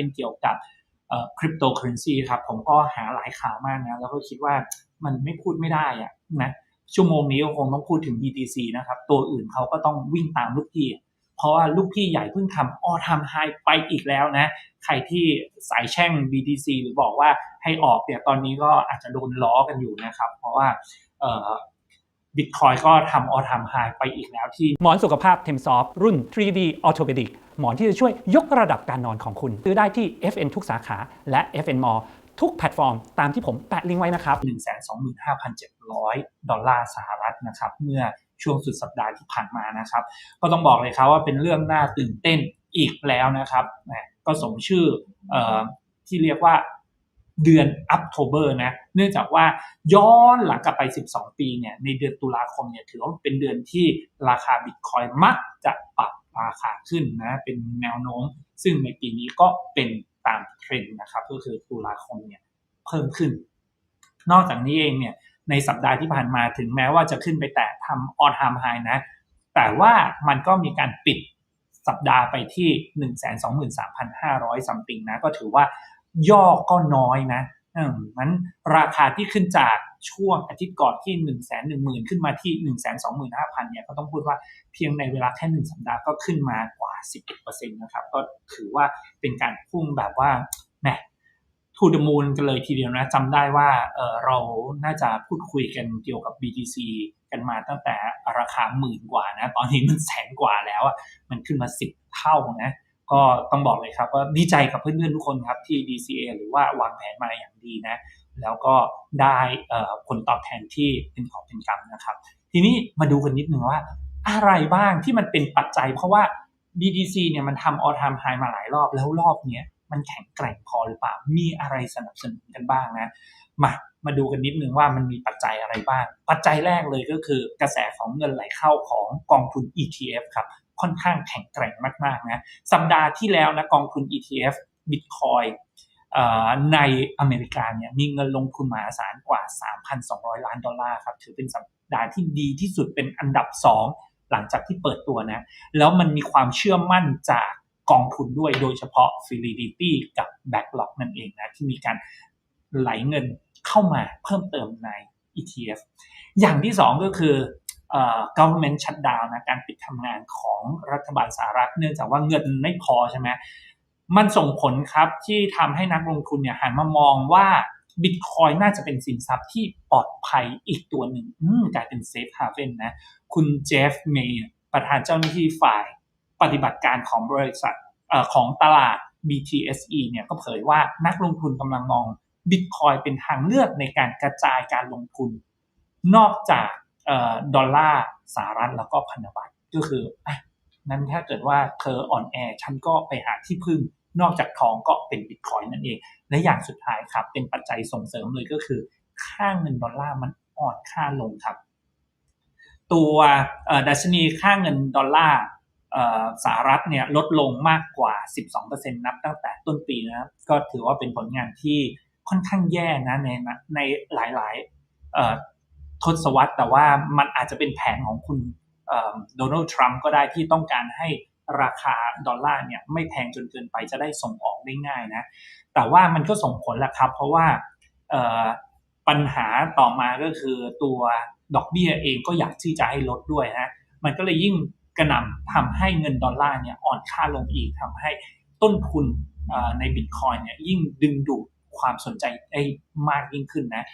เป็นเกี่ยวกับคริปโตเคอเรนซีครับผมก็หาหลายข่าวมากนะแล้วก็คิดว่ามันไม่พูดไม่ได้อะนะชั่วโมงนี้ก็คงต้องพูดถึง BTC นะครับ ตัวอื่นเขาก็ต้องวิ่งตามลูกพี่ เพราะว่าลูกพี่ใหญ่เพิ่งทำออทำไฮไปอีกแล้วนะ ใครที่สายแช่ง BTC หรือบอกว่าให้ออกเนี่ยตอนนี้ก็อาจจะโดนล้อกันอยู่นะครับ เพราะว่า บิตคอยก็ทำออทำไฮไปอีกแล้วที่ หมอนสุขภาพเทมซอฟรุ่น 3D Orthopedic หมอนที่จะช่วยยกระดับการนอนของคุณซื้อได้ที่ FN ทุกสาขาและ FN Mall ทุกแพลตฟอร์มตามที่ผมแปะลิงก์ไว้นะครับ 125,700 ดอลลาร์สหรัฐนะครับ เมื่อช่วงสุดสัปดาห์ที่ผ่านมานะครับ ก็ต้องบอกเลยครับว่าเป็นเรื่องน่าตื่นเต้นอีกแล้วนะครับ ก็สมชื่ออที่เรียกว่า เดือนอัปโทเบอร์นะ เนื่องจากว่าย้อนหลังกลับไป 12 ปีเนี่ย ในเดือนตุลาคมเนี่ยถือว่าเป็นเดือนที่ราคาบิตคอยมักจะปรับราคาขึ้นนะ เป็นแนวโน้ม ซึ่งในปีนี้ก็เป็นตามเทรนด์นะครับ ก็คือตุลาคมเนี่ยเพิ่มขึ้น นอกจากนี้เองเนี่ย ในสัปดาห์ที่ผ่านมาถึงแม้ว่าจะขึ้นไปแตะทำออนไทม์ไฮนะ แต่ว่ามันก็มีการปิดสัปดาห์ไปที่ 123,500 ซัมติงนะ ก็ถือว่า ย่อก็น้อยนะมนั้นราคาที่ขึ้นจากช่วงอาทิตย์ก่อนที่1นึ่งแสนหนึ่งหมื่นขึ้นมาที่1นึ่งแสนสองหมื่นห้าพันเนี่ยก็ต้องพูดว่าเพียงในเวลาแค่หนึ่งสัปดาห์ก็ขึ้นมากว่า 11%นะครับ ก็ถือว่าเป็นการพุ่งแบบว่าแหมทูดมูลกันเลยทีเดียวนะจำได้ว่าเเราน่าจะพูดคุยกันเกี่ยวกับ BTC กันมาตั้งแต่ราคาหมื่นกว่านะ ตอนนี้มันแสนกว่าแล้วอะมันขึ้นมา 10 เท่านะ ก็ต้องบอกเลยครับว่าดีใจกับเพื่อนๆทุกคนครับที่ DCA หรือว่าวางแผนมาอย่างดีนะ แล้วก็ได้ผลตอบแทนที่เป็นของเป็นกรรมนะครับ ทีนี้มาดูกันนิดนึงว่า อะไรบ้างที่มันเป็นปัจจัย เพราะว่า BTC เนี่ยมันทำออทามไฮมาหลายรอบแล้วรอบนี้มันแข็งแกร่งพอหรือเปล่า มีอะไรสนับสนุนกันบ้างนะ มามาดูกันนิดนึงว่ามันมีปัจจัยอะไรบ้าง ปัจจัยแรกเลยก็คือกระแสของเงินไหลเข้าของกองทุน ETF ครับ ค่อนข้างแข็งแกร่งมากๆนะสัปดาห์ที่แล้วนะกองทุน ETF Bitcoin ในอเมริกาเนี่ยมีเงินลงทุนมหาศาลกว่า 3,200 ล้านดอลลาร์ครับถือเป็นสัปดาห์ที่ดีที่สุดเป็นอันดับ 2 หลังจากที่เปิดตัวนะแล้วมันมีความเชื่อมั่นจากกองทุนด้วยโดยเฉพาะ Fidelity กับ Backlog นั่นเองนะที่มีการไหลเงินเข้ามาเพิ่มเติมใน ETF อย่างที่สองก็คือ government shutdown นะการปิดทำงานของรัฐบาลสหรัฐ เนื่องจากว่าเงินไม่พอใช่ไหมมันส่งผลครับที่ทำให้นักลงทุนเนี่ยหันมามองว่าบิตคอยน่าจะเป็นสินทรัพย์ที่ปลอดภัยอีกตัวหนึ่งกลายเป็นเซฟฮาเวนนะ คุณเจฟเมย์ประธานเจ้าหน้าที่ฝ่ายปฏิบัติการของบริษัทอของตลาด BTSE เนี่ยก็เผยว่านักลงทุนกำลังมองบิตคอยเป็นทางเลือกในการกระจายการลงทุน นอกจาก ดอลลาร์สหรัฐแล้วก็พันธบัตรก็คืออะนั้นถ้าเกิดว่าเธออ่อนแอฉันก็ไปหาที่พึ่งนอกจากทองก็เป็นบิตคอยนั่นเอง และอย่างสุดท้ายครับ เป็นปัจจัยส่งเสริมเลยก็คือ ค่าเงินดอลลาร์มันอ่อนค่าลงครับ ตัวดัชนีค่าเงินดอลลาร์สหรัฐเนี่ยลดลงมากกว่า 12%นับตั้งแต่ต้นปีนะก็ถือว่าเป็นผลงานที่ค่อนข้างแย่นะในในหลายๆ ทศวรรษแต่ว่ามันอาจจะเป็นแผนของคุณโดนัลด์ทรัมป์ก็ได้ที่ต้องการให้ราคาดอลลาร์เนี่ยไม่แพงจนเกินไปจะได้ส่งออกได้ง่ายนะแต่ว่ามันก็ส่งผลแหละครับ เพราะว่าปัญหาต่อมาก็คือตัวดอกเบี้ยเองก็อยากที่จะให้ลดด้วยนะมันก็เลยยิ่งกระหน่ำทำให้เงินดอลลาร์เนี่ยอ่อนค่าลงอีกทำให้ต้นทุนในบิตคอยเนี่ยยิ่งดึงดูด ความสนใจได้มากยิ่งขึ้นนะ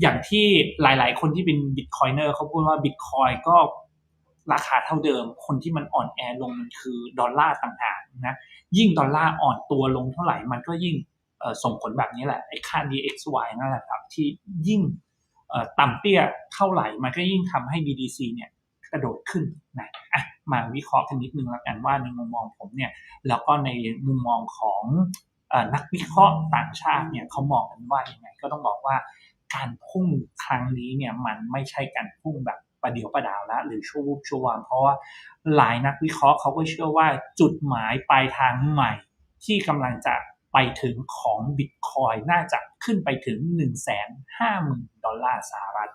อย่างที่หลาย ๆ คนที่เป็นบิตคอยเนอร์เขาพูดว่าบิตคอยก็ราคาเท่าเดิม คนที่มันอ่อนแอลงมันคือดอลลาร์ต่างหากนะ ยิ่งดอลลาร์อ่อนตัวลงเท่าไหร่มันก็ยิ่งส่งผลแบบนี้แหละไอ้ค่า DXY นั่นแหละครับ ที่ยิ่งต่ำเตี้ยเท่าไหร่ มันก็ยิ่งทำให้ BDC เนี่ยกระโดดขึ้นนะอะมาวิเคราะห์กันนิดนึงแล้วกันว่าในมุมมองผมเนี่ย แล้วก็ในมุมมองของ นักวิเคราะห์ต่างชาติเนี่ยเขามองกันว่ายังไงก็ต้องบอกว่าการพุ่งครั้งนี้เนี่ยมันไม่ใช่การพุ่งแบบประเดียวประดาวแล้วหรือชั่ววูบชั่ววามเพราะว่าหลายนักวิเคราะห์เขาก็เชื่อว่าจุดหมายปลายทางใหม่ ที่กำลังจะไปถึงของบิตคอยน่าจะขึ้นไปถึง 1 5 0 0 0 0 ดอลลาร์สหรัฐ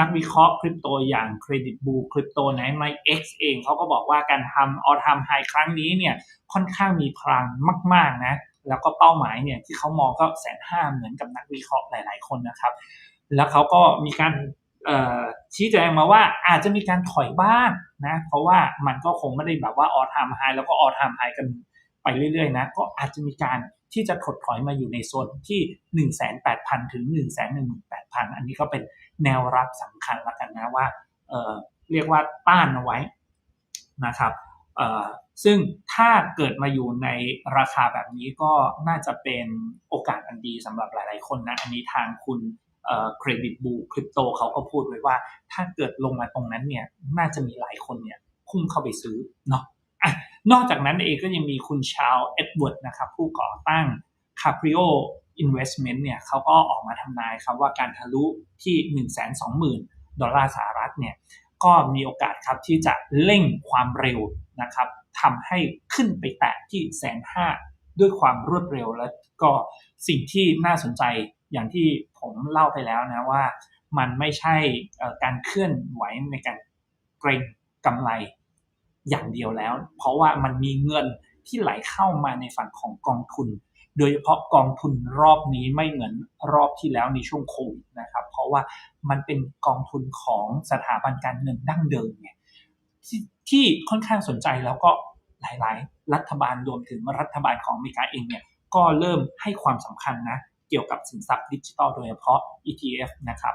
นักวิเคราะห์คริปโตอย่างเครดิตบูคริปโตในใน X เองเขาก็บอกว่าการทำออทามไฮครั้งนี้เนี่ยค่อนข้างมีพลังมาก ๆ นะ แล้วก็เป้าหมายเนี่ยที่เขามองก็แสนห้าเหมือนกับนักวิเคราะห์หลาย ๆ คนนะครับ แล้วเขาก็มีการชี้แจงมาว่าอาจจะมีการถอยบ้างนะเพราะว่ามันก็คงไม่ได้แบบว่าออทามไฮแล้วก็ออทามไฮกันไปเรื่อยๆนะก็อาจจะมีการที่จะถดถอยมาอยู่ในโซนที่ 18,000ถึง 118,000 อันนี้ก็เป็นแนวรับสำคัญแล้วกันนะว่าเเรียกว่าต้านเอาไว้นะครับ ซึ่งถ้าเกิดมาอยู่ในราคาแบบนี้ก็น่าจะเป็นโอกาสอันดีสำหรับหลาย ๆ คนนะ อันนี้ทางคุณเครดิตบูคริปโตเขาก็พูดไว้ว่า ถ้าเกิดลงมาตรงนั้นเนี่ยน่าจะมีหลายคนเนี่ยพุ่งเข้าไปซื้อเนาะอะนอกจากนั้นเองก็ยังมีคุณชาวเอ็ดเวิร์ดนะครับผู้ก่อตั้ง Caprio Investment เนี่ยเขาก็ออกมาทำนายครับว่าการทะลุที่ 120,000 ดอลลาร์สหรัฐเนี่ย ก็มีโอกาสครับที่จะเร่งความเร็วนะครับทำให้ขึ้นไปแตะที่แสนห้าด้วยความรวดเร็วแล้วก็สิ่งที่น่าสนใจอย่างที่ผมเล่าไปแล้วนะว่ามันไม่ใช่การเคลื่อนไหวในการเกรงกำไรอย่างเดียวแล้ว เพราะว่ามันมีเงินที่ไหลเข้ามาในฝั่งของกองทุน โดยเฉพาะกองทุนรอบนี้ไม่เหมือนรอบที่แล้วในช่วงโควิดนะครับ เพราะว่ามันเป็นกองทุนของสถาบันการเงินดั้งเดิมไงทที่ค่อนข้างสนใจแล้วก็หลายๆ รัฐบาลรวมถึงรัฐบาลของอเมริกาเองเนี่ยก็เริ่มให้ความสำคัญนะเกี่ยวกับสินทรัพย์ดิจิทัลโดยเฉพาะ ETF นะครับ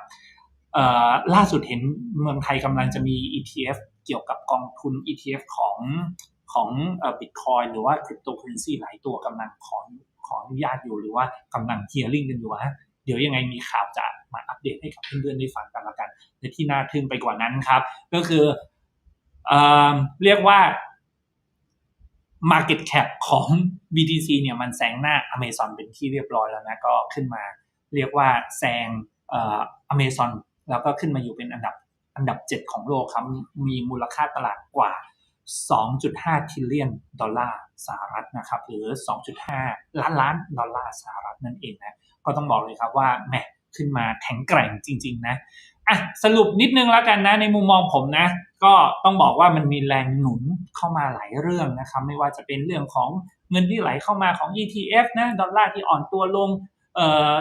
ล่าสุดเห็นเมืองไทยกำลังจะมี ETF เกี่ยวกับกองทุน ETF ของของบิตคอยหรือว่าคริปโตเคอเรนซีหลายตัวกำลังขอ ขออนุญาตอยู่หรือว่ากำลังเฮียริ่งกันอยู่ฮะเดี๋ยวยังไงมีข่าวจะมาอัปเดตให้กับเพื่อนๆได้ฟังกันละกันและที่น่าทึ่งไปกว่านั้นครับ ก็คือเอเรียกว่า Market Cap ของ BTC เนี่ยมันแซงหน้า Amazon เป็นที่เรียบร้อยแล้วนะก็ขึ้นมา เรียกว่าแซงเอ่อ Amazon แล้วก็ขึ้นมาอยู่เป็นอันดับอันดับ 7 ของโลกครับมีมูลค่าตลาดกว่า 2.5 ทิลเลียนดอลลาร์สหรัฐนะครับหรือ 2.5 ล้านล้านดอลลาร์สหรัฐนั่นเองนะก็ต้องบอกเลยครับว่าแหมขึ้นมาแข็งแกร่งจริง ๆ นะอะสรุปนิดนึงแล้วกันนะในมุมมองผมนะ ก็ต้องบอกว่ามันมีแรงหนุนเข้ามาหลายเรื่องนะครับไม่ว่าจะเป็นเรื่องของเงินที่ไหลเข้ามาของ ETF นะดอลลาร์ที่อ่อนตัวลงเอ่อ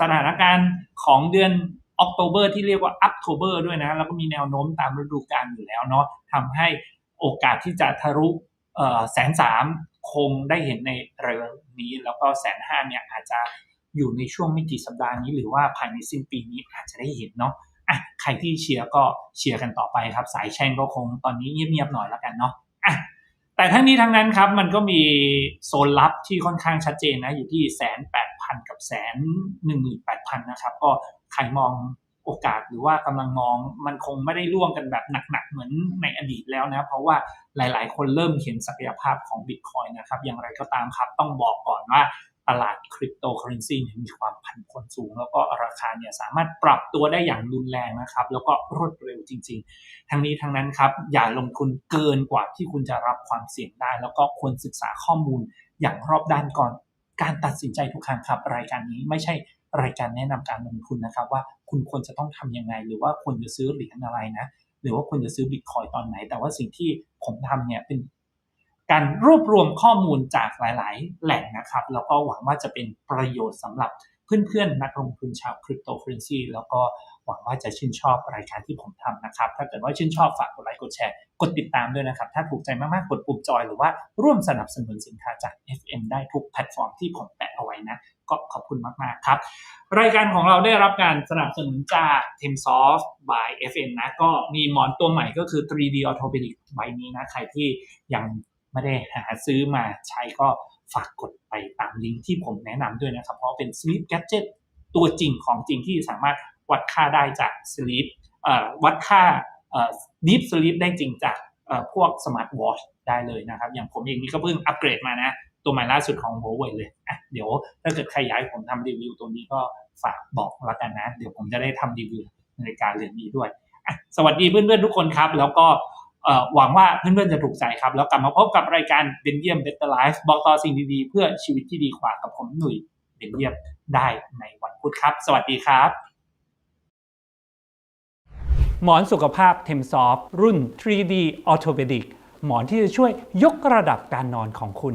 สถานการณ์ของเดือนออกโตเบอร์ที่เรียกว่าอั t โ b เบอร์ด้วยนะ แล้วก็มีแนวโน้มตามฤดูกาลอยู่แล้วเนาะทำให้ โอกาสที่จะทะลุแสนสามคงได้เห็นในเร็วนี้ แล้วก็แสนห้าเนี่ยอาจจะอยู่ในช่วงไม่กี่สัปดาห์นี้ หรือว่าภายในสิ้นปีนี้อาจจะได้เห็นเนาะอะใครที่เชียร์ก็เชียร์กันต่อไปครับ สายแช่งก็คงตอนนี้เงียบๆหน่อยแล้วกันเนาะอะแต่ทั้งนี้ทั้งนั้นครับมันก็มีโซนลับที่ค่อนข้างชัดเจนนะอยู่ที่แสนแปดพันกับแสนหนึ่งหมื่นแปดพันนะครับก็ใครมอง โอกาสหรือว่ากำลังมองมันคงไม่ได้ร่วงกันแบบหนักๆ เหมือนในอดีตแล้วนะ เพราะว่าหลายๆ คนเริ่มเห็นศักยภาพของบิตคอยนะครับ อย่างไรก็ตามครับ ต้องบอกก่อนว่าตลาดคริปโตเคอเรนซีมีความผันผวนสูง แล้วก็ราคาเนี่ยสามารถปรับตัวได้อย่างรุนแรงนะครับ แล้วก็รวดเร็วจริง ๆ ทั้งนี้ทั้งนั้นครับ อย่าลงทุนเกินกว่าที่คุณจะรับความเสี่ยงได้ แล้วก็ควรศึกษาข้อมูลอย่างรอบด้านก่อนการตัดสินใจทุกครั้งครับ รายการนี้ไม่ใช่ รายการแนะนำการลงทุนนะครับ ว่าคุณควรจะต้องทํำยังไง หรือว่าควรจะซื้อเหรียญอะไรนะ หรือว่าควรจะซื้อบิตคอยตอนไหน แต่ว่าสิ่งที่ผมทำเนี่ยเป็นการรวบรวมข้อมูลจากหลาย ๆ แหล่งนะครับ แล้วก็หวังว่าจะเป็นประโยชน์สำหรับ เพื่อนๆ นักลงทุนชาวคริปโตเคอเรนซีแล้วก็หวังว่าจะชื่นชอบรายการที่ผมทำนะครับ ถ้าเกิดว่าชื่นชอบฝากกดไลค์กดแชร์ กดติดตามด้วยนะครับ ถ้าถูกใจมากๆ กดปุ่มจอยหรือว่าร่วมสนับสนุนสินค้าจาก FM ได้ทุกแพลตฟอร์มที่ผมแปะเอาไว้นะ ก็ขอบคุณมากๆครับ รายการของเราได้รับการสนับสนุนจาก t e m s o f t by FM นะ ก็มีหมอนตัวใหม่ก็คือ 3D Orthopedic ใบนี้นะ ใครที่ยังไม่ได้หาซื้อมาใช้ก็ ฝากกดไปตามลิงก์ที่ผมแนะนำด้วยนะครับ เพราะเป็น Sleep Gadget ตัวจริงของจริงที่สามารถวัดค่าได้จาก Sleep วัดค่า Deep Sleep ได้จริงจากพวก Smart Watch ได้เลยนะครับ อย่างผมเองนี่ก็เพิ่งอัปเกรดมานะตัวใหม่ล่าสุดของ Huawei เลยอะเดี๋ยวถ้าเกิดใครอยากให้ผมทำรีวิวตัวนี้ก็ฝากบอกแล้วกันนะ เดี๋ยวผมจะได้ทำรีวิวในการเรียนนี้ด้วย สวัสดีเพื่อนๆทุกคนครับ แล้วก็ หวังว่าเพื่อนๆจะถูกใจครับ แล้วกลับมาพบกับรายการเบนเยียมเบตเตอร์ไลฟ์บอกต่อสิ่งดีๆ เพื่อชีวิตที่ดีกว่ากับผมหนุ่ยเบนเยียมได้ในวันพุธครับ สวัสดีครับ หมอนสุขภาพเทมซอฟรุ่น 3D Orthopedic หมอนที่จะช่วยยกระดับการนอนของคุณ